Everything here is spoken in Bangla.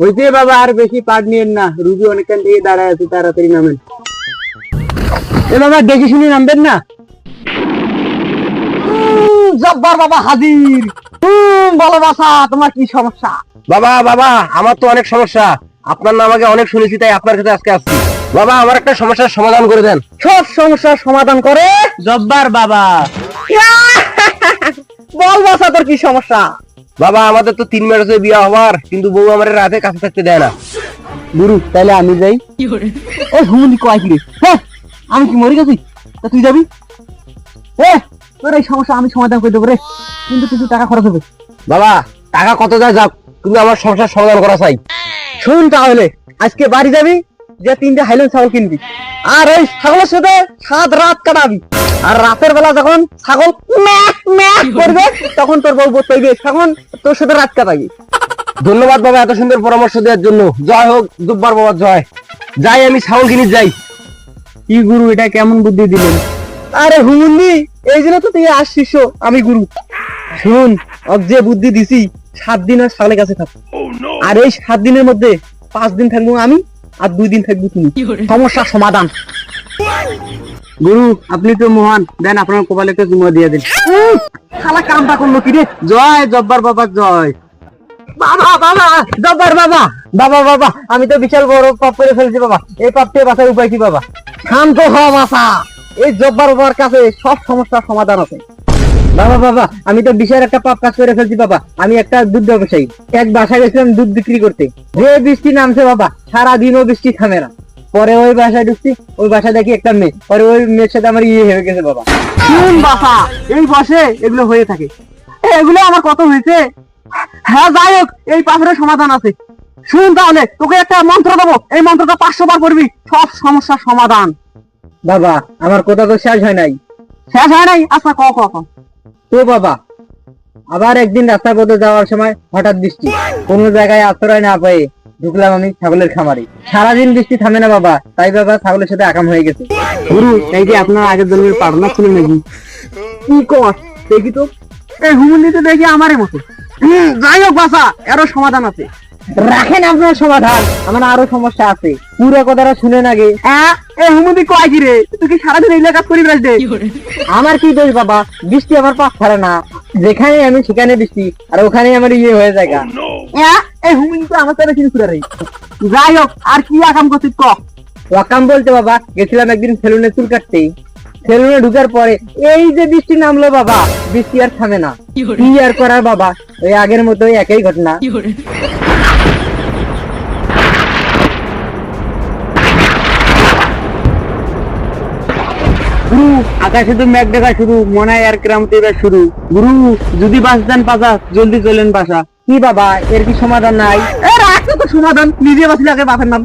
হইতে বাবা আর বেশি পাট নিয়েন না। অনেকক্ষণ থেকে দাঁড়ায় আছে তাড়াতাড়ি নামেন। এ বাবা দেখে শুনে নামবেন না? জব্বার বাবা হাজির। হুম, বলো তোমার কি সমস্যা? বাবা বাবা আমার তো অনেক সমস্যা। আপনার নাম আগে অনেক শুনেছি তাই আপনার কাছে আজকে আসছি। বাবা আমার একটা সমস্যার সমাধান করে দেন। সব সমস্যার সমাধান করে জব্বার বাবা। বল বাসা তোর কি সমস্যা? বাবা আমাদের তো তিন মাস হয়েছে বিয়ে হওয়ার কিন্তু বউ আমার রাতে কাছে থাকতে দেয় না। গুরু তাহলে আমি যাই। ও হুমনি কয় কি রে হ্যাঁ আমি কি মরে গেছি? তা তুই যাবি? এ তোর এই সমস্যা আমি সমাধান করে দেবো রে। কিন্তু কিছু টাকা খরচ হবে? বাবা টাকা কত যায় যাক কিন্তু আমার সমস্যার সমাধান করা চাই। শুন তাহলে আজকে বাড়ি যাবি? যে তিনটে হাইলেন ছাগল কিনবি। আর এই ছাগলের সাথে সাত রাত কাটাবি। আর রাতের বেলা যখন ছাগল ম্যাক ম্যাক করবে তখন তোর বউ বসবে তখন তোর সাথে রাত কাটাবি। ধন্যবাদ বাবা এত সুন্দর পরামর্শ দেওয়ার জন্য। জয় হোক দুব্বার বাবা জয়। যাই আমি ছাগল কিনে যাই। কি গুরু এটা কেমন বুদ্ধি দিলেন? আরে হুমুন্দি এই জন্য তো তুই আসছিস আমি গুরু। শুন অক যে বুদ্ধি দিছি সাত দিন আর ছাগলের কাছে থাক। আর এই সাত দিনের মধ্যে পাঁচ দিন থাকব আমি আর দুই দিন থাকব তুমি। সমস্যার সমাধান। গুরু আপনি তো মহান। দেন আপনার কপালে একটা জুমা দিয়ে দিন। খালা কামটা করল কি রে? জয় জব্বার বাবা জয়। বাবা বাবা জব্বার বাবা। বাবা বাবা আমি তো বিশাল বড় পাপ করে ফেলছি বাবা। এই পাপ থেকে বাঁচার উপায় কি বাবা? শান্ত হ বাসা এই জব্বার বাবার কাছে সব সমস্যার সমাধান আছে। বাবা বাবা আমি তো বিশাল একটা পাপ কাজ করে ফেলছি বাবা। আমি একটা দুধ ব্যবসায়ী। এক বাসায় গেছিলাম দুধ বিক্রি করতে। যে বৃষ্টি নামছে বাবা সারা দিনও বৃষ্টি থামে না। পরে ওই বাসায় ঢুকছি ওই বাসায় দেখি একটা মেয়ে। পরে ওই মেয়ের সাথে আমার ইয়ে হয়ে গেছে বাবা। শুন বাসা এই বসে এগুলো হয়ে থাকে। এগুলো আমার কত হয়েছে? হ্যাঁ যাই হোক এই পাথরের সমাধান আছে। শুন তাহলে তোকে একটা মন্ত্র দেবো। এই মন্ত্রটা পাঁচশো বার করবি সব সমস্যার সমাধান। বাবা আমার কথা তো শেষ হয় নাই। শেষ হয় নাই? আচ্ছা ক ক ক। তো বাবা আবার একদিন রাস্তা পথে যাওয়ার সময় হঠাৎ বৃষ্টি। কোন জায়গায় আশ্রয় না পেয়ে ঢুকলাম আমি ছাগলের খামারে। সারাদিন বৃষ্টি থামে না বাবা তাই বাবা ছাগলের সাথে আকাম হয়ে গেছে। গুরু এই যে আপনার আগের জন্মের পারনা ছিল নাকি? কি কর দেখি তো। এই হুমুন্দিতে দেখি আমারই মতো। হুম, যাই হোক বাসা এরও সমাধান আছে। রাখেন আপনার সমাধান আমার আরও সমস্যা আছে। পুরো কথাটা শুনে নাগে এই হুমুন্দি কয় কি রে? তুই কি সারাদিন এই কাজ করি? বেড়াস আমার কি দোষ বাবা? বৃষ্টি আমার ছাড়ে না। যেখানে আমি সেখানে বৃষ্টি। আর ওখানে আমার ইয়ে হয়ে যায় এই তো আমার সাথে রে যাই হোক আর কি আকাম করছিস ক? ওয়াকাম বলতে বাবা গেছিলাম একদিন সেলুনে চুল কাটতে। সেলুনে ঢুকার পরে এই যে বৃষ্টি নামলো বাবা বৃষ্টি আর থামে না। কি আর করার বাবা? ওই আগের মতোই একই ঘটনা। গুরু, আকাশে তো মেঘ দেখা শুরু মনে হয় আর ক্রাম এবার শুরু। গুরু, যদি বাঁচতেন পাশা জলদি চলেন বাসা কি বাবা, এর কি সমাধান নাই? এ তো সমাধান, নিজে বাঁচলে আগে বাপের নাম